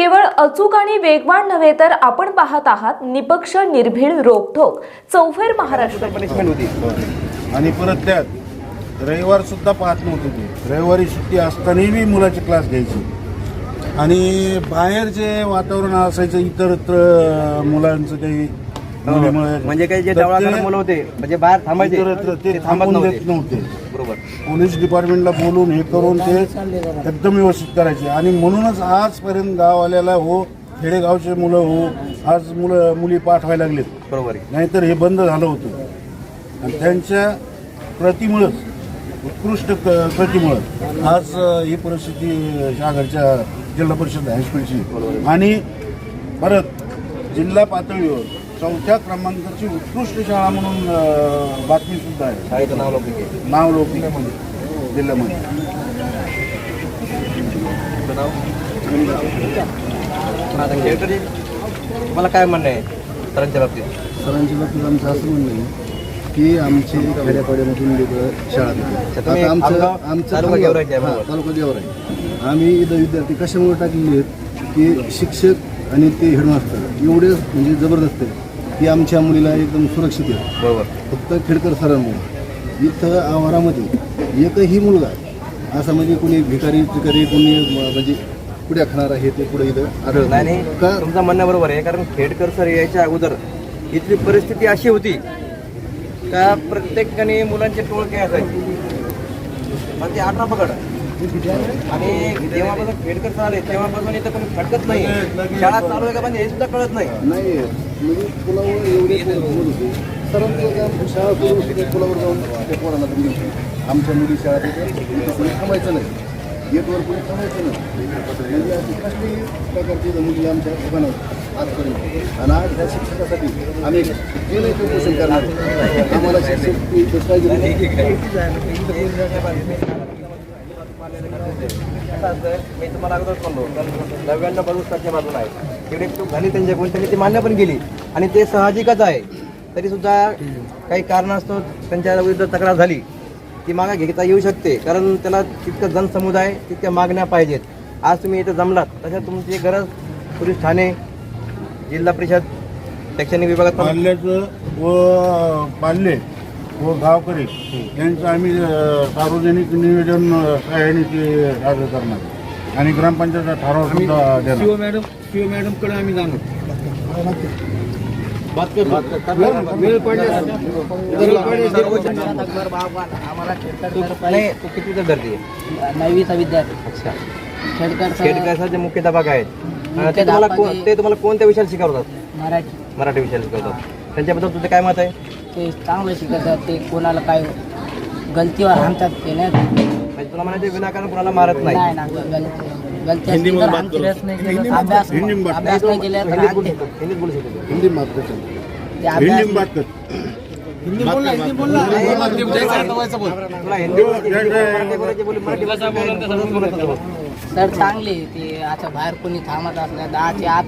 केवळ अचूक आणि वेगवान नव्हे तर आपण पाहत आहात निपक्ष निर्भीड रोखोक चौफेर महाराष्ट्र. पनिशमेंट होती. आणि परत त्यात रविवार सुद्धा पाहत नव्हते ते रविवारी सुट्टी असतानाही मी मुलाचे क्लास घ्यायची. आणि बाहेर जे वातावरण असायचं इतर मुलांचं काही मुलीमुळे म्हणजे काही जे तर मुलं होते म्हणजे बाहेर थांबायचे ते थांबत थांबून नव्हते. देत नव्हते. बरोबर. पोलीस डिपार्टमेंटला बोलून हे करून ते एकदम व्यवस्थित करायचे. आणि म्हणूनच आजपर्यंत गाववाल्याला हो खेडेगावचे मुलं हो आज मुलं मुली पाठवायला लागलेत. बरोबर आहे. नाहीतर हे बंद झालं होतं. आणि त्यांच्या प्रतिमुळंच उत्कृष्ट क- प्रतिमुळं आज अ, ही परिस्थिती शागरच्या जिल्हा परिषद हायस्कूलची. आणि परत जिल्हा पातळीवर चौथ्या क्रमांकाची उत्कृष्ट शाळा म्हणून अ, बातमी सुद्धा आहे. शाळेचं नाव लौकिक आहे. नाव लोकमध्ये जिल्ह्यामध्ये तुमचं नाव? पण आता खेळकरी तुम्हाला काय म्हणणं आहे सरांच्या बाबतीत? सरांच्या बाबतीत आमचं असं म्हणणं आहे की आमची खेड्यापाड्यामधून लेकरं शाळा अच्छा, देतात तुम्ही आता आमचं आमगाव- आमचं तालुका आहे, हां, बरोबर. तालुका गेवराई. आम्ही इथं विद्यार्थी कशामुळे टाकलेले आहेत की शिक्षक आणि ते हेडमास्टर एवढे म्हणजे जबरदस्त आहेत. की आमच्या मुलीला एकदम सुरक्षित आहे. बरोबर. फक्त खेडकर सरांमुळे इथं आवारामध्ये एकही मुलगा असं म्हणजे कोणी भिकारी भिकारी कोणी म- म्हणजे पुढ्या खाणार आहे ते पुढे इथं आढळत नाही. नाही का? तुमचं म्हणणं बरोबर आहे कारण खेडकर सर यायच्या अगोदर इथली परिस्थिती अशी होती का प्रत्येकाने मुलांचे टोळके असायचे. पण ते अठरा पकड. आणि जेव्हापासून खेडकर सर आले तेव्हापासून इथं कोणी फटकत नाही. शाळा चालू आहे का पण हे सुद्धा कळत नाही. नाही म्हणजे पुलावर एवढे होते सरांचं काम शाळा करून सुद्धा पुलावर जाऊन त्या पोरांना तुम्ही आमच्या मुली शाळा तिथे कोणी थांबायचं नाही गेटवर कोणी थांबायचं नाही म्हणजे अशी कसली प्रकारची मुली आमच्या दुकानात आजपर्यंत आणि आज त्या शिक्षकासाठी आम्ही जे नाही ते उपोषण करणार आम्हाला शिक्षक पाहिजे मी तुम्हाला अगोदर म्हणलो तर नव्याण्णव बाजूला आहे एवढी चूक झाली त्यांच्याकडून त्यांनी ती मान्य पण केली आणि ते साहजिकच आहे तरी सुद्धा काही कारणास्तव त्यांच्या विरुद्ध तक्रार झाली ती मागा घेता येऊ शकते कारण त्याला तितकं जनसमुदाय तितक्या मागण्या पाहिजेत आज तुम्ही इथं जमलात तशा तुमची गरज पोलीस ठाणे जिल्हा परिषद शैक्षणिक विभागात पाल्याचं व पाल्ले व गावकरी यांचं आम्ही सार्वजनिक निवेदन सहाय्याने ते सादर करणार आणि ग्रामपंचायतचा ठराव सुद्धा देणार. मॅडम सीओ मॅडमकडे आम्ही जाणार. नववीचा विद्यार्थी. खेडकासाचे मुख्याध्यापक आहेत. अं, ते तुम्हाला मुख्याध्यापक कोण- ते तुम्हाला कोणत्या विषयाला शिकवतात? मराठी. मराठी विषयाला शिकवतात. त्यांच्याबद्दल तुझं काय मत आहे? ते चांगलं शिकवतात ते कोणाला काय गलतीवर हाणतात ते नाही. म्हणजे तुला म्हणायचे विनाकारण कोणाला मारत नाही. नाही ना गलती गलती असली तर हाणतीलच नाही केलं. अभ्यास अभ्यास नाही केला तर हिंदीत बोलू हाणतील. शकतो. हिंदीत बोलू शकतो. हिंदी मात कर ते अभ्यास हिंदी बात कर तुला हिंदी बोलायची, हिंदी मराठी बोलायची, बोली मराठी बोलायची, बोलत बोलत होतो. सर चांगले ते. आता बाहेर कोणी थांबत असलं दहाचे आत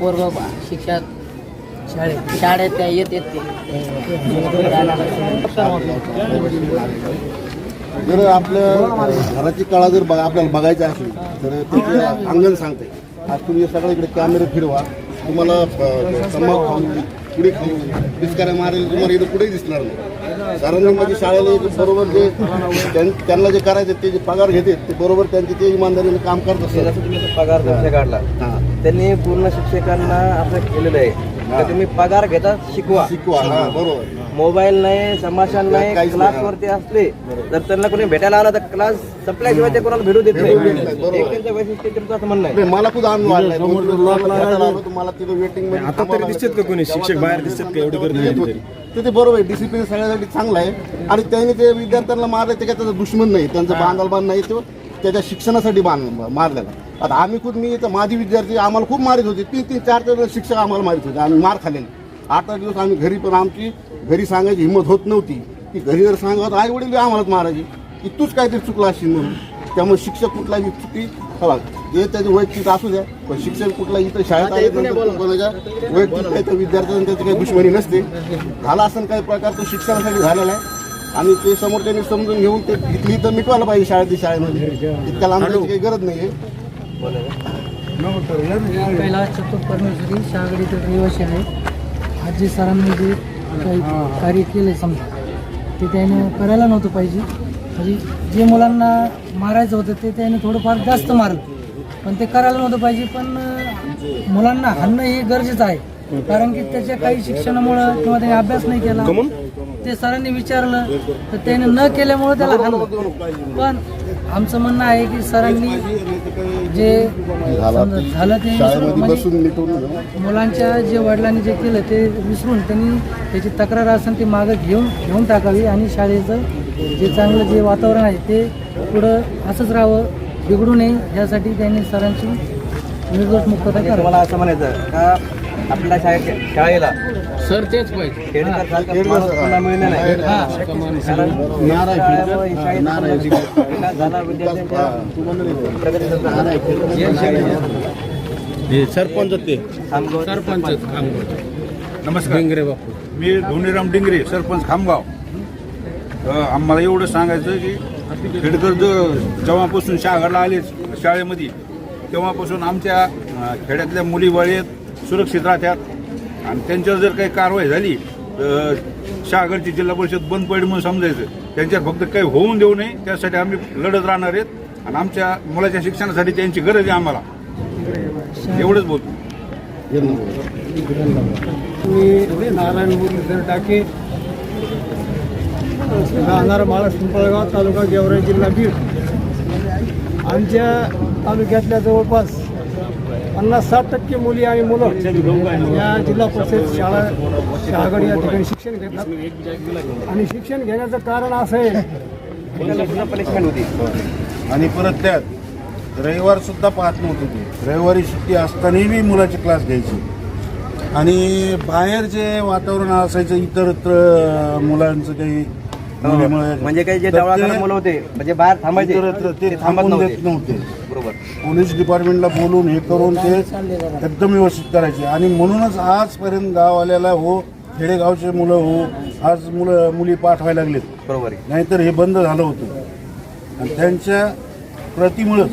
पोरग शिक्षक शाळेत. शाळेत त्या येत येत जर आपल्या घराची कळा जर बघा आपल्याला बघायची असली तर अंगण सांगते. आज तुम्ही सगळं इकडे कॅमेरे फिरवा. तुम्हाला तंबाखू खाऊ पुढे खाऊ पिचकाऱ्या मारेल तुम्हाला इथं कुठेही दिसणार नाही. सरांनी म्हणजे शाळेला बरोबर जे त्यां- त्यांना जे करायचे ते जे पगार घेते ते बरोबर त्यांचे ते इमानदारीने काम करत असतात. पगार काढला हां. त्यांनी पूर्ण शिक्षकांना असं केलेलं आहे. का तुम्ही पगार घेता शिकवा. शिकवा. हा बरोबर. मोबाईल नाही संभाषण नाही काहीच नाही. क्लासवरती असले तर त्यांना कोणी भेटायला आला तर क्लास संपल्याशिवाय ते कोणाला भेटू देत भेटू देत नाही नाही, बरोबर. एक त्यांचं वैशिष्ट्य तुमचं असं म्हणणं आहे. नाही, मला खूप अनुभव आलाय दोन दिवस भेटायला आलो, तुम्हाला तिथं वेटिंग आता तरी दिसतात का कोणी? शिक्षक बाहेर दिसतात का एवढी गर्दी झाली तरी? तर ते बरोबर आहे डिसिप्लिन सगळ्यासाठी चांगलं आहे. आणि त्यांनी ते विद्यार्थ्यांना मारलं ते काय त्याचा दुश्मन नाही त्यांचं बांधाल बांध नाही तो त्याच्या शिक्षणासाठी बांध मारलेला. आता आम्ही खूप मी इथं माझी विद्यार्थी आम्हाला खूप मारित होते. तीन तीन चार चार शिक्षक आम्हाला मारित होते. आम्ही मार खाल्लेले. आठ आठ दिवस आम्ही घरी पण आमची घरी सांगायची हिंमत होत नव्हती. की घरी जर सांगत आई वडील आम्हालाच मारायची. की तूच काहीतरी चुकला असशील म्हणून. त्यामुळे शिक्षक कुठलाही चुकी हवा हे त्याची वैयक्तिक असू द्या पण शिक्षक कुठला इथं शाळेत आल्यानंतर कोणाच्या वैयक्तिक काही तर विद्यार्थ्यांना त्याची काही दुश्मनी नसते. झाला असं काही प्रकार तो शिक्षणासाठी झालेला आहे. आणि ते समोर त्यांनी समजून घेऊन ते इथली इथं मिटवायला पाहिजे शाळेत शाळेमध्ये. इतक्या लांब काही गरज नाही आहे कैलास चतुर परमेश्वरी शहागडीचे रहिवासी आहे आज जे सरांनी जे काही कार्य केले समजा ते त्याने करायला नव्हतं पाहिजे. म्हणजे जे मुलांना मारायचं होतं ते त्याने थोडंफार जास्त मारलं. पण ते करायला नव्हतं पाहिजे पण मुलांना हाणणं हे गरजेचं आहे. कारण की त्याच्या काही शिक्षणामुळं किंवा त्याने अभ्यास नाही केला ते सरांनी विचारलं तर त्याने न केल्यामुळं त्याला हाणलं. पण आमचं म्हणणं आहे की सरांनी जे झालं ते शाळेमध्ये म्हणजे मुलांच्या जे वडिलांनी जे केलं ते विसरून त्यांनी त्याची तक्रार असेल ती मागं घेऊन घेऊन टाकावी आणि शाळेचं जे चांगलं जे वातावरण आहे ते पुढं असंच राहावं बिघडू नये यासाठी त्यांनी सरांची निर्दोष मुक्तता तुम्हाला असं म्हणायचं का? आपल्या शाळे शाळेला. सर तेच पाहिजे. खेडकर सारखा माणूस पुन्हा मिळणार नाही. कारण शाळेमुळे ही शाळेत विकास झाला विद्यार्थ्यांच्या प्रगतीचा सरपंच ते. सरपंच नमस्कार. डिंगरे बापू. मी धोनीराम डिंगरे सरपंच खामगाव. अ, आम्हाला एवढं सांगायचं की खेडकर ज जेव्हापासून शाळेला आले शाळेमध्ये तेव्हापासून आमच्या अ, खेड्यातल्या मुली वळीत सुरक्षित राहतात. आणि त्यांच्यावर जर काही कारवाई झाली तर शहागडची जिल्हा परिषद बंद पडेल म्हणून समजायचं. त्यांच्यावर फक्त काही होऊन देऊ नये त्यासाठी आम्ही लढत राहणार आहेत. आणि आमच्या मुलाच्या शिक्षणासाठी त्यांची गरज आहे आम्हाला. एवढंच बोलतो. मी नारायण मुरलीधर टाके. राहणार महाराष्ट्र पिंपळगाव तालुका गेवराई जिल्हा बीड. आमच्या तालुक्यातल्या जवळपास पन्नास साठ टक्के मुली आणि मुलं या जिल्हा परिषद शाळा शहागड या ठिकाणी शिक्षण घेतात. आणि शिक्षण घेण्याचं कारण असं आहे. पनिशमेंट होती आणि परत त्यात रविवार सुद्धा पाहत नव्हते ते रविवारी सुट्टी असतानाही बी मुलाचे क्लास घ्यायची. आणि बाहेर जे वातावरण असायचं इतरत्र मुलांचं काही मुलीमुळे- म्हणजे काही जे तर ते मुलं होते म्हणजे बाहेर थांबायचे ते ते थांबत थांबून देत नव्हते. नव्हते बरोबर. पोलीस डिपार्टमेंटला बोलून हे करून ते एकदम व्यवस्थित करायचे. आणि म्हणूनच आजपर्यंत गाववाल्याला हो खेडेगावचे मुलं हो आज मुलं मुली पाठवायला लागलेत. बरोबर आहे. नाहीतर हे बंद झालं होतं. आणि त्यांच्या प्रतिमुळंच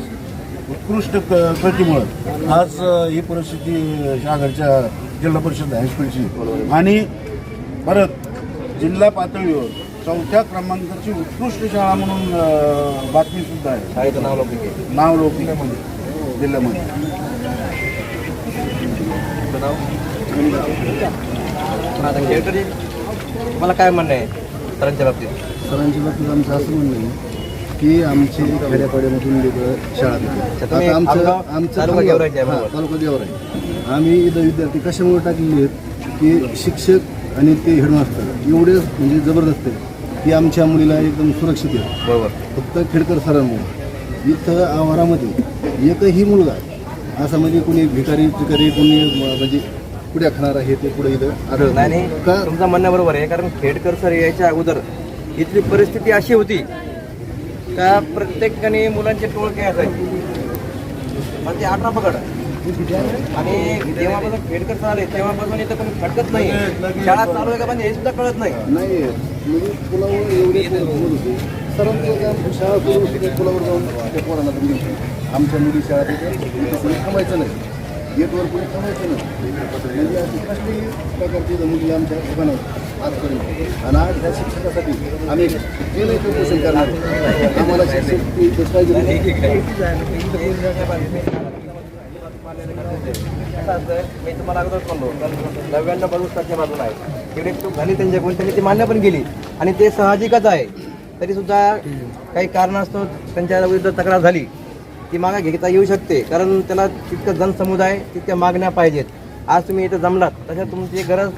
उत्कृष्ट क- प्रतिमुळं आज अ, ही परिस्थिती शागरच्या जिल्हा परिषद हायस्कूलची. आणि परत जिल्हा पातळीवर चौथ्या क्रमांकाची उत्कृष्ट शाळा म्हणून अ, बातमी सुद्धा आहे. शाळेचं नाव लोक जिल्ह्यामध्ये. तुमचं नाव? आता खेळकरी तुम्हाला काय म्हणणं आहे? सरांच्या बाबतीत. सरांच्या बाबतीत आमचं असं म्हणणं आहे की आमची खेड्यापाड्यामधून लेकरं शाळा आता आमचं आमचं तालुका गेवराईचे आहे, हां, बरोबर. तालुका आहे आम्ही इथं विद्यार्थी कशामुळे टाकलेले आहेत की शिक्षक आणि ते हेडमास्टर एवढे म्हणजे जबरदस्त आहेत. की आमच्या मुलीला एकदम सुरक्षित आहे. बरोबर. फक्त खेडकर सरांमुळे. इथं आवारामध्ये एकही मुलगा असं म्हणजे कोणी भिकारी भिकारी कोणी म्हणजे पुढ्या खाणारा हे ते पुढे इथं आढळत नाही का? तुमचं म्हणणं बरोबर आहे कारण खेडकर सर यायच्या अगोदर इथली परिस्थिती अशी होती का प्रत्येकाने मुलांचे टोळके असायचे. पण ते अठरा पकड आणि जेव्हापासून खेडकर सर आले तेव्हापासून इथं कोणी खटकत नाही. शाळा चालू आहे का म्हणजे हे सुद्धा कळत नाही. नाही म्हणजे पुलावर एवढे होते. सर्वांनी शाळा सुरू होती त्या पुलावर जाऊन त्या पोरांना तुम्ही आमच्या मुली शाळा तिथे कोणी थांबायचं नाही. गेटवर कोणी थांबायचं नाही. म्हणजे अशी कसली प्रकारची मुली आमच्या दुकानात आजपर्यंत. आणि आज ह्या शिक्षकासाठी आम्ही केलं उपोषण करणार. आम्हाला शिक्षक पाहिजे मी तुम्हाला अगोदर म्हणलो नव्याण्णव बाजूस बाजूला आहे. तिकडे चूक झाली त्यांच्याकडून त्यांनी ती मान्य पण केली. आणि ते साहजिकच आहे. तरी सुद्धा काही कारणास्तव त्यांच्या विरुद्ध तक्रार झाली. ती मागा घेता येऊ शकते कारण त्याला तितकं जनसमुदाय तितक्या मागण्या पाहिजेत. आज तुम्ही इथं जमलात तशा तुमची गरज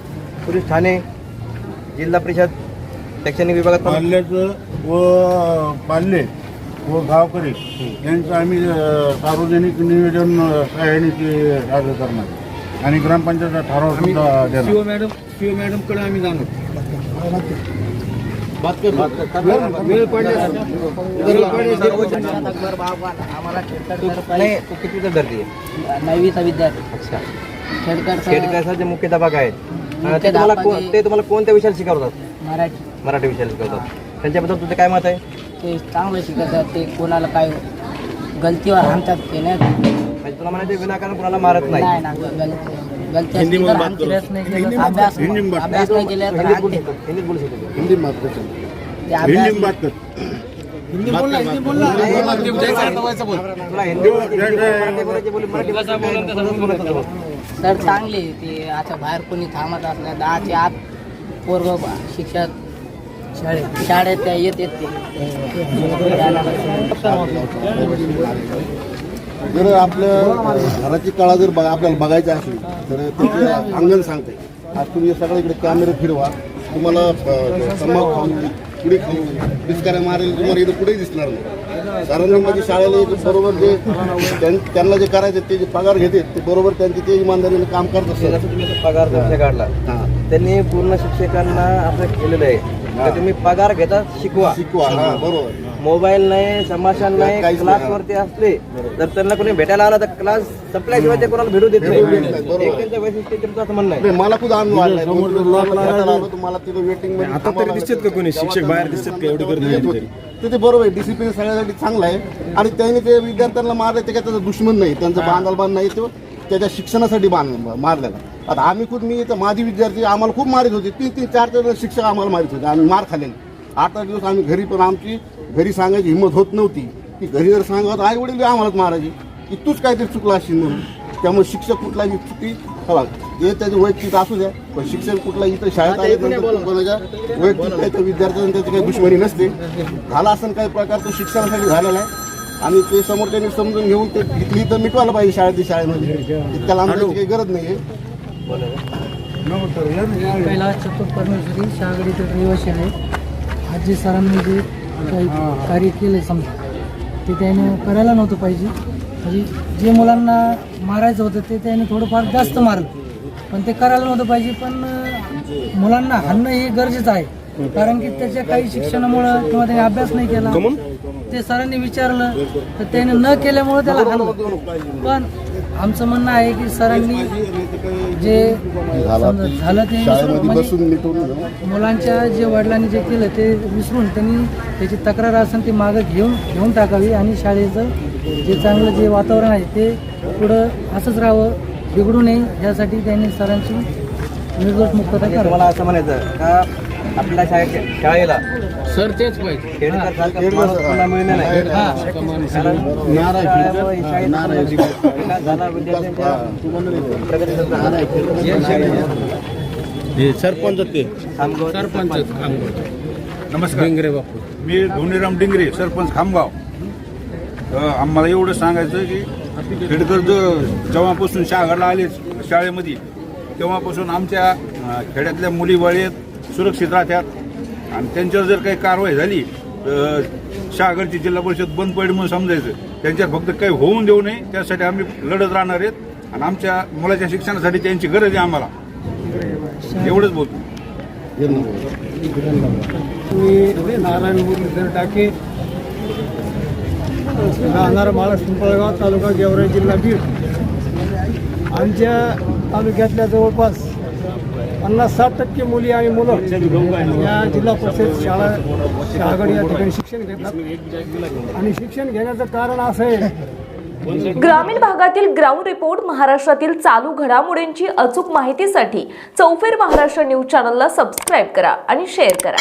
पोलीस ठाणे जिल्हा परिषद शैक्षणिक विभागात पाल्याचं व पाल्ले व गावकरी यांचं आम्ही सार्वजनिक निवेदन ते सादर करणार आणि ग्रामपंचायतचा ठराव सुद्धा देणार. सीओ मॅडम सीओ मॅडमकडे आम्ही जाणार. बात कर बात कर वेळ पडल्यास वेळ पडल्यास आम्हाला खेडकर सर नाही तू किती धरती आहे? नववीचा विद्यार्थी. अच्छा. खेडकर सर खेडकर जे मुख्याध्यापक आहेत. अं, ते तुम्हाला कोण- ते तुम्हाला कोणत्या विषयात शिकवतात? मराठी. मराठी विषयाला शिकवतात. त्यांच्याबद्दल तुझं काय मत आहे? ते चांगलं शिकवतात ते कोणाला काय गलतीवर आणतात ते नाही. म्हणजे तुला म्हणायचं विनाकारण कोणाला मारत नाही. नाही ना गलती असली तर हाणतीलच नाही केलं. अभ्यास अभ्यास नाही केला तर हिंदीत बोलू हाणतील. शकतो हिंदीत बोलू शकतो. हिंदी मात्र ते अभ्यास हिंदी बात कर तुला हिंदी बोलायची, हिंदी मराठी बोलायची बोली. मराठी भाषा काय बोलत बोलत होतो. सर चांगली ती. आता बाहेर कोणी थांबत असल्या दहाच्या आत पोरग शिक्षक शाळेत शाळेत त्या येत येत जर आपल्या घराची कळा जर बघा- आपल्याला बघायची असली तर त्याचे अंगण सांगते. आज तुम्ही सगळीकडे कॅमेरे फिरवा. तुम्हाला तंबाखू खाऊन खाऊन पिचकाऱ्या मारेल तुम्हाला इथं कुठेही दिसणार नाही. सार्वजनिक म्हणजे शाळेला बरोबर जे त्यां- त्यांना जे करायचे ते जे पगार घेते ते बरोबर त्यांचे ते इमानदारीने काम करत असतात. तुम्ही पगार काढला. त्यांनी पूर्ण शिक्षकांना असं केलेलं आहे. का तुम्ही पगार घेता शिकवा. शिकवा हा बरोबर. मोबाईल नाही संभाषण नाही काहीच क्लास नाही. वरती असले तर त्यांना कोणी भेटायला आला तर क्लास संपल्याशिवाय ते कोणाला भेटू देत नाही. एक त्यांचं वैशिष्ट्य म्हणणं आहे. मला खुद अनुभव आलो तिथं वेटिंगमध्ये आता तरी दिसतात का कोणी? शिक्षक बाहेर दिसतात का? एवढी गर्दी ते बरोबर आहे. डिसिप्लिन सगळ्यासाठी चांगलं आहे. आणि त्यांनी ते विद्यार्थ्यांना मारलं ते काय त्याचा दुश्मन नाही. त्यांचं बांधलबान नाही तो त्याच्या शिक्षणासाठी बांध मारलेला. आता आम्ही खुद मी इथं माझी विद्यार्थी आम्हाला खूप मारित होते. तीन तीन चार चार शिक्षक आम्हाला मारित होते. आम्ही मार खाल्लेले. आठ आठ दिवस आम्ही घरी पण आमची घरी सांगायची हिंमत होत नव्हती. की घरी जर सांगत आई वडील आम्हालाच मारायची. की तूच काहीतरी चुकला असशील म्हणून. त्यामुळे शिक्षक कुठलाही चुकी हवा हे त्याचे वैयक्तिक असू द्या पण शिक्षक कुठला इथं शाळेत आले कोणाच्या वैयक्तिक काही त्या विद्यार्थ्यांना त्याची काही दुश्मनी नसते. झाला असं काही प्रकार तो शिक्षणासाठी झालेला आहे. आणि ते समोर त्यांनी समजून घेऊन ते इथली तर मिटवायला पाहिजे शाळेत शाळेमध्ये. इतक्या लांब जायची काही गरज नाही आहे चतुर परमेश्वरी शहागडीचे रहिवासी आहे. आज जे सरांनी जे काही कार्य केले समजा ते त्याने करायला नव्हतं पाहिजे. म्हणजे जे मुलांना मारायचं होतं ते त्याने थोडंफार जास्त मारलं. पण ते करायला नव्हतं पाहिजे पण मुलांना हाणणं हे गरजेचं आहे. कारण की त्याच्या काही शिक्षणामुळं किंवा त्याने अभ्यास नाही केला. ते सरांनी विचारलं तर त्याने न केल्यामुळं त्याला हाणलं. पण आमचं म्हणणं आहे की सरांनी जे झालं ते म्हणजे मुलांच्या जे वडिलांनी जे केलं ते विसरून त्यांनी त्याची तक्रार असेल ती मागं घेऊन घेऊन टाकावी आणि शाळेचं जे चांगलं जे वातावरण आहे ते पुढं असंच राहावं बिघडू नये यासाठी त्यांनी सरांची निर्दोष मुक्तता तुम्हाला असं म्हणायचं का? आपल्या शाळे शाळेला. सर तेच पाहिजे. खेडकर सारखा माणूस पुन्हा मिळणं नाही. कारण शाळेमुळे ही शाळेत विकास झाला विद्यार्थ्यांच्या प्रगतीचा. सरपंच ते. सरपंच नमस्कार. डिंगरे बापू. मी धोनीराम डिंगरे सरपंच खामगाव. अ, आम्हाला एवढं सांगायचं की खेडकर जो जेव्हापासून शाळेला आले शाळेमध्ये तेव्हापासून आमच्या अ, खेड्यातल्या मुली वळीत सुरक्षित राहतात आणि त्यांच्यावर जर काही कारवाई झाली तर शहागडची जिल्हा परिषद बंद पडली म्हणून समजायचं. त्यांच्यावर फक्त काही होऊन देऊ नये त्यासाठी आम्ही लढत राहणार आहेत. आणि आमच्या मुलाच्या शिक्षणासाठी त्यांची गरज आहे आम्हाला. एवढंच बोलतो. मी नारायण मुरलीधर टाके. राहणार महाराष्ट्र पिंपळगाव तालुका गेवराई जिल्हा बीड. आमच्या तालुक्यातल्या जवळपास पन्नास साठ टक्के मुली आणि मुलं या जिल्हा परिषद शाळा शाळागड या ठिकाणी शिक्षण घेतात. आणि शिक्षण घेण्याचं कारण असं आहे ग्रामीण भागातील ग्राउंड रिपोर्ट महाराष्ट्रातील चालू घडामोडींची अचूक माहितीसाठी चौफेर महाराष्ट्र न्यूज चॅनलला सबस्क्राईब करा आणि शेअर करा.